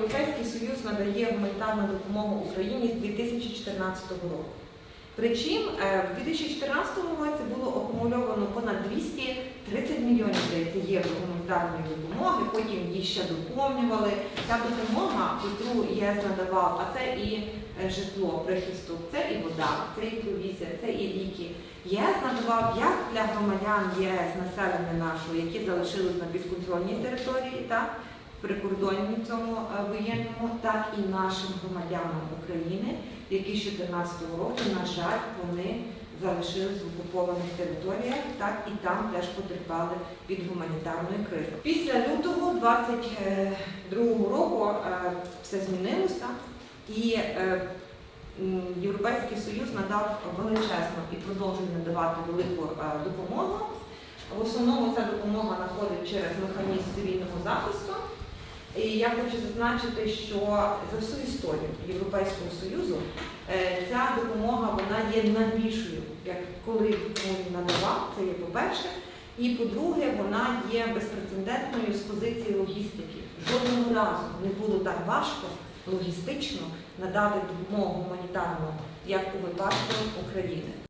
Європейський Союз надає гуманітарну допомогу Україні з 2014 року. Причим е, в 2014 році було акумульовано понад 230 мільйонів євро гуманітарної допомоги, потім її ще доповнювали. Та допомога, яку ЄС надавав, а це і е, житло, прихисток, це і вода, це і провізія, це і ліки. ЄС надавав як для громадян ЄС населення нашого, які залишились на підконтрольній території, так прикордонні цьому е, воєнному, так і нашим громадянам України, які з 2014 року, на жаль, вони залишились в окупованих територіях, так і там теж потерпали від гуманітарної кризи. Після лютого 22 року е, все змінилося, і е, Європейський Союз надав величезну і продовжує надавати велику допомогу. В основному ця допомога надходить через механізм цивільного захисту. І я хочу зазначити, що за всю історію Європейського Союзу е, ця допомога вона є найбільшою, як коли він надавав, це є по-перше. І по-друге, вона є безпрецедентною з позиції логістики. Жодного разу не було так важко логістично надати допомогу гуманітарну, як у випадку України.